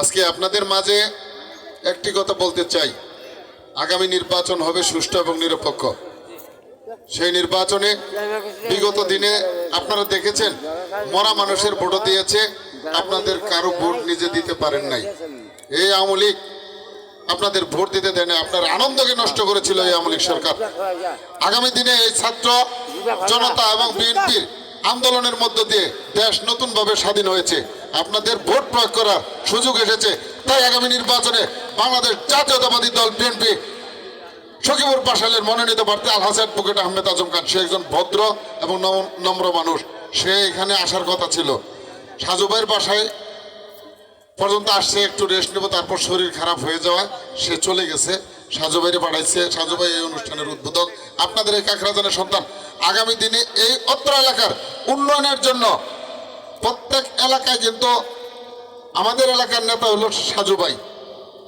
আজকে আপনাদের মাঝে একটি কথা বলতে চাই। আগামী নির্বাচন হবে সুষ্ঠু এবং নিরপেক্ষ। সেই নির্বাচনে বিগত দিনে আপনারা দেখেছেন, মরা মানুষের ভোটও দিয়েছে, আপনাদের কারও ভোট নিজে দিতে পারেন নাই। এই আওয়ামী লীগ আপনাদের ভোট দিতে দেয় না আপনার আনন্দকে নষ্ট করেছিল এই আওয়ামী লীগ সরকার। আগামী দিনে এই ছাত্র জনতা এবং বিএনপির আন্দোলনের মধ্য দিয়ে দেশ নতুনভাবে স্বাধীন হয়েছে। আপনাদের ভোট প্রয়োগ করার সুযোগ এসেছে। তাই আগামী নির্বাচনে বাংলাদেশ জাতীয়তাবাদী দল বিএনপি সখীপুর পাশালের মনোনীত প্রার্থী আলহাস অ্যাডভোকেট আহমেদ আজম খান, সে একজন ভদ্র এবং নম- নম্র মানুষ। সে এখানে আসার কথা ছিল। সাজুভাইয়ের বাসায় পর্যন্ত আসছে, একটু রেস্ট নেব, তারপর শরীর খারাপ হয়ে যাওয়ায় সে চলে গেছে। সাজুভাইরে পাঠাইছে। সাজুভাই এই অনুষ্ঠানের উদ্বোধক। আপনাদের এই কাকরাজানের সন্তান আগামী দিনে এই অত্র এলাকার উন্নয়নের জন্য প্রত্যেক এলাকায় কিন্তু আমাদের এলাকার নেতা হলো সাজুভাই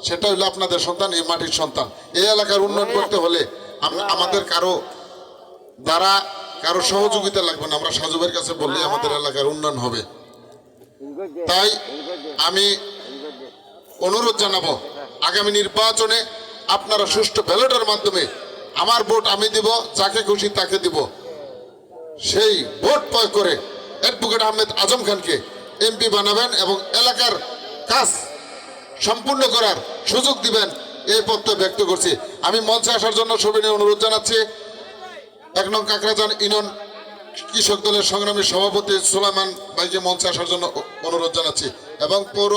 সেটা হলো আপনাদের সন্তান, এই মাটির সন্তান। এই এলাকার উন্নয়ন করতে হলে আম- আমাদের কারও দ্বারা কারও সহযোগিতা লাগবে না। আমরা সাজুভাইয়ের কাছে বললে আমাদের এলাকার উন্নয়ন হবে। তাই আমি অনুরোধ জানাব, আগামী নির্বাচনে আপনারা সুষ্ঠু ব্যালটের মাধ্যমে আমার ভোট আমি দিব, যাকে খুশি তাকে দিব। সেই ভোট প্রয়োগ করে অ্যাডভোকেট আহমেদ আজম খানকে এমপি বানাবেন এবং এলাকার কাজ সম্পূর্ণ করার সুযোগ দিবেন এই প্রত্যয় ব্যক্ত করছি। আমি মঞ্চে আসার জন্য সবিনয় অনুরোধ জানাচ্ছি। এক নং কাকরাজান ইনন কৃষক দলের সংগ্রামী সভাপতি সুলাইমান ভাইকে মঞ্চে আসার জন্য অনুরোধ জানাচ্ছি এবং পৌর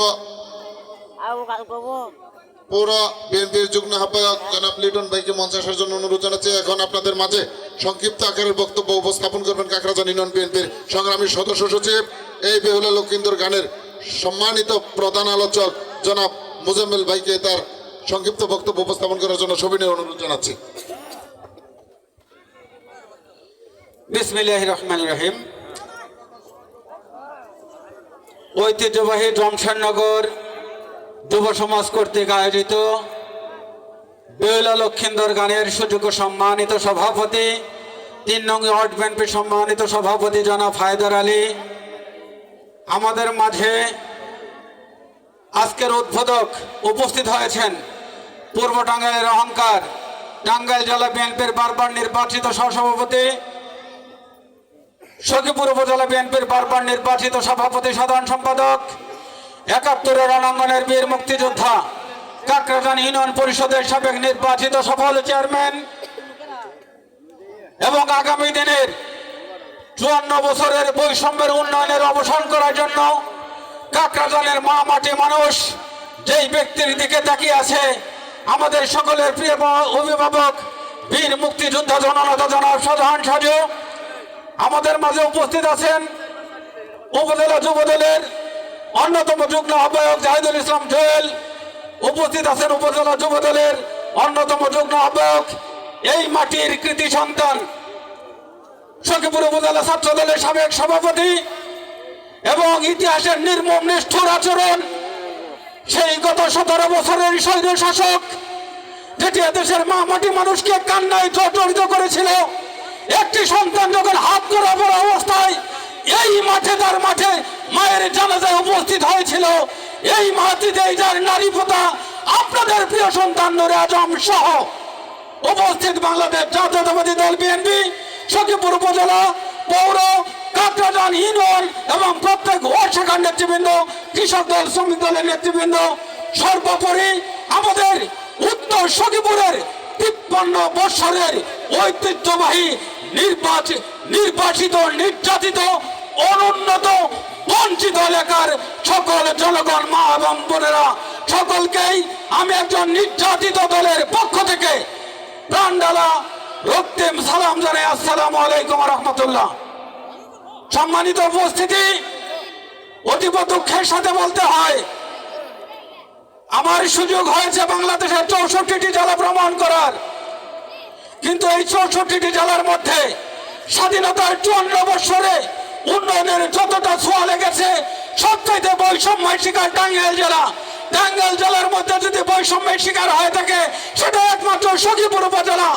পৌর বিএনপির যুগ্ম আহ্বায়ক জনাব লিটন ভাইকে মঞ্চে আসার জন্য অনুরোধ জানাচ্ছি। এখন আপনাদের মাঝে সংক্ষিপ্ত আকারের বক্তব্য উপস্থাপন করবেন কাকরাজান ইউনিয়ন বিএনপির সংগ্রামী সদস্য সচিব এই বেহুলা লক্ষিন্দর গানের সম্মানিত প্রধান আলোচক জনাব মুজাম্মেল ভাইকে তার সংক্ষিপ্ত বক্তব্য উপস্থাপন করার জন্য সবিনয় অনুরোধ জানাচ্ছি। বিসমিল্লাহ রহমান রহিম। ঐতিহ্যবাহী যুব সমাজ কর্তৃক আয়োজিত বেউলা লক্ষিন্দর গানের সুযোগ্য সম্মানিত সভাপতি, তিন নং ওয়ার্ড বিএনপি সম্মানিত সভাপতি জনাব হায়দার আলী। আমাদের মাঝে আজকের উদ্বোধক উপস্থিত হয়েছেন পূর্ব টাঙ্গাইলের অহংকার, টাঙ্গাইল জেলা বিএনপির বারবার নির্বাচিত সহসভাপতি, সখীপুর উপজেলা বিএনপির বারবার নির্বাচিত সভাপতি সাধারণ সম্পাদক, একাত্তরের রণাঙ্গনের বীর মুক্তিযোদ্ধা কাকরাজান ইউনিয়ন পরিষদের সাবেক নির্বাচিত সফল চেয়ারম্যান এবং আগামী দিনের চুয়ান্ন বছরের বৈষম্যের উন্নয়নের অবসান করার জন্য কাকরাজানের মা মাটি মানুষ যেই ব্যক্তির দিকে তাকিয়ে আছে, আমাদের সকলের প্রিয় অভিভাবক, বীর মুক্তিযোদ্ধা জননেতা জনাব সাধারণ সাজু, আমাদের মাঝে উপস্থিত আছেন উপজেলা যুবদলের অন্যতম যুগ্ম আহ্বায়ক জাহিদুল ইসলাম জোয়েল উপস্থিত আছেন উপজেলা যুবদলের অন্যতম যুগ্ম আহ্বায়ক, এই মাটির কৃতি সন্তান, সখীপুর উপজেলা ছাত্র দলের সাবেক সভাপতি এবং ইতিহাসের নির্মম নিষ্ঠুর আচরণ, সেই গত সতেরো বছরের সৈন্য শাসক, যেটি এদেশের মা মাটি মানুষকে কান্নায় জর্জরিত করেছিল, একটি সন্তান যখন হাত করা অবস্থায়, এই মাঠে তার মাঠে মায়ের জানাজায় উপস্থিত হয়েছিল এই মাটিতে যার নারী পোতা, আপনাদের প্রিয় সন্তান নুরে আজম সহ উপস্থিত বাংলাদেশ জাতীয়তাবাদী দল বিএনপি, সখীপুর উপজেলা, পৌর কাকরাজান ইউনিয়ন এবং প্রত্যেক ওয়ার্ড নেতৃবৃন্দ, কৃষক দল, শ্রমিক দলের নেতৃবৃন্দ, সর্বোপরি আমাদের উত্তর সখীপুরের তিপ্পান্ন বৎসরের ঐতিহ্যবাহী নির্বাচিত নির্বাচিত, নির্যাতিত অনুন্নত বঞ্চিত এলাকার সকল জনগণ, মা এবং বোনেরা, সকলকেই আমি একজন নির্যাতিত দলের পক্ষ থেকে প্রাণডালা রক্তিম সালাম জানাই। আসসালামু আলাইকুম রহমতুল্লাহ। সম্মানিত উপস্থিতি, অতীব দুঃখের সাথে বলতে হয়, আমার সুযোগ হয়েছে বাংলাদেশের চৌষট্টিটি জেলা ভ্রমণ করার। কিন্তু এই চৌষট্টিটি জেলার মধ্যে স্বাধীনতার চুয়ান্ন বৎসরে উন্নয়নের যতটা ছোঁয়া লেগেছে, সবচাইতে বৈষম্যের শিকার টাঙ্গাইল জেলা। টাঙ্গাইল জেলার মধ্যে যদি বৈষম্যের শিকার হয়ে থাকে, সেটা একমাত্র সখীপুর উপজেলা।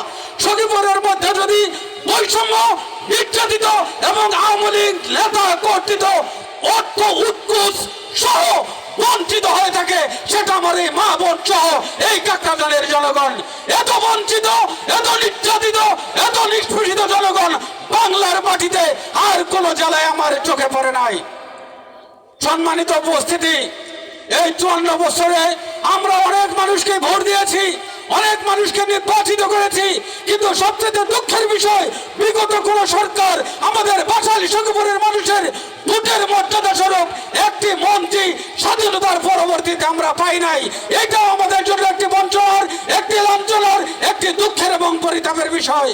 সখীপুরের মধ্যে যদি বৈষম্য নির্যাতিত এবং আওয়ামী লীগ নেতা কর্তৃত অর্থ উৎকুশ সহ বঞ্চিত হয়ে থাকে, সেটা আমার এই মা বোন সহ এই কাকরাজানের জনগণ। এত বঞ্চিত, এত নির্যাতিত, এত নিষ্পেষিত জনগণ বাংলার মাটিতে আর কোন জেলায় আমার চোখে পড়ে নাই। সম্মানিত উপস্থিতি, এই চুয়ান্ন বছরে আমরা অনেক মানুষকে ভোট দিয়েছি, অনেক মানুষকে নির্বাচিত করেছি, কিন্তু সবচেয়ে দুঃখের বিষয়, বিগত কোন সরকার আমাদের বাসালি সঙ্গপুরের মানুষের ভোটের মর্যাদা স্বরূপ একটি মন্ত্রী স্বাধীনতার পরবর্তীতে আমরা পাই নাই। এটাও আমাদের জন্য একটি বঞ্চনার, একটি লাঞ্ছনার, একটি দুঃখের এবং পরিতাপের বিষয়।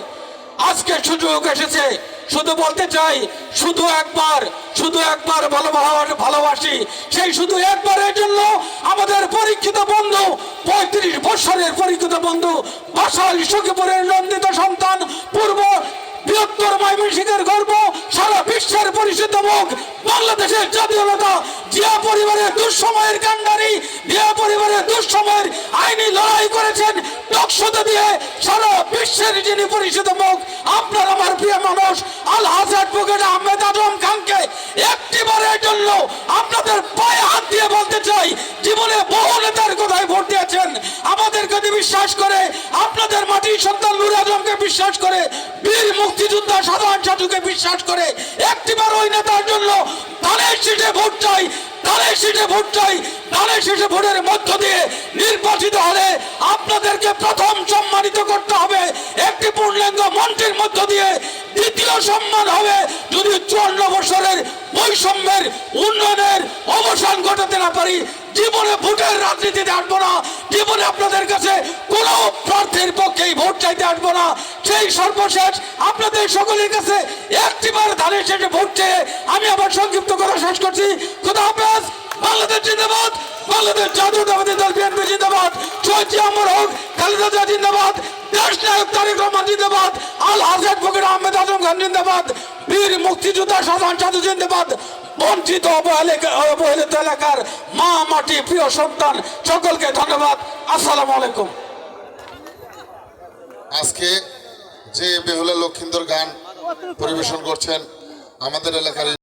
আজকে সুযোগ এসেছে। শুধু বলতে চাই, শুধু একবার শুধু একবার ভালো ভালো- ভালোবাসি। সেই শুধু একবারের জন্য আমাদের পরীক্ষিত বন্ধু, পঁয়ত্রিশ বৎসরের পরীক্ষিত বন্ধু বাসাল সুখীপুরের নন্দিত সন্তান, পূর্ব বৃহত্তর ময়মনসিংহের গর্ব বিশ্বের পরিচিত মুখ, বাংলাদেশের জাতীয়তা, জিয়া পরিবারের দুঃসময়ের কাণ্ডারি জিয়া পরিবারের দুঃসময়ের আইনি লড়াই করেছেন দিয়ে সারা বিশ্বের যিনি পরিচিত মুখ, আপনার আমার প্রিয় মানুষ, আল হাস অ্যাডভোকেট আহমেদ আজম খানকে জন্য আপনাদের পায়ে হাত দিয়ে বলতে চাই, জীবনে বহু নেতার কথায় ভোট দিয়েছেন আমাদেরকে যদি বিশ্বাস করে আপনাদের মাটির সন্তান নুর আজমকে বিশ্বাস করে, বীর মুক্তিযোদ্ধা সাধারণ সাধুকে বিশ্বাস করে, একটিবার ওই নেতার জন্য ধানের সিটে ভোট চাই, ধানের সিটে ভোট চাই, ধানের সিটে ভোটের মধ্য দিয়ে নির্বাচিত হলে আপনাদেরকে প্রথম সম্মানিত করতে হবে। একটি পূর্ণাঙ্গ মন্ত্রীর মধ্য দিয়ে দ্বিতীয় সম্মান হবে যদি চুয়ান্ন বছরের বৈষম্যের উন্নয়নের অবসান ঘটাতে না পারি, জীবনে ভোটের রাজনীতিতে আসব না। জীবনে আপনাদের কাছে কোনো প্রার্থীর পক্ষেই ভোট চাইতে আসব না। সেই সর্বশেষ আপনাদের সকলের কাছে একটিবার ধানের শেষে ভোট চেয়ে আমি আবার সংক্ষিপ্ত করা শেষ করছি। খুদা হাফেজ, বাংলাদেশ জিন্দাবাদ, বাংলাদেশ জাতীয়তাবাদী দল জিন্দাবাদ। শহীদ আমার হোক, খালেদা জিন্দাবাদ। বীর মুক্তিযোদ্ধা বঞ্চিত অবহেলিত এলাকার মা, মাটি, প্রিয় সন্তান সকলকে ধন্যবাদ। আসসালামু আলাইকুম। আজকে যে বেহুলা লক্ষিন্দর গান পরিবেশন করছেন আমাদের এলাকার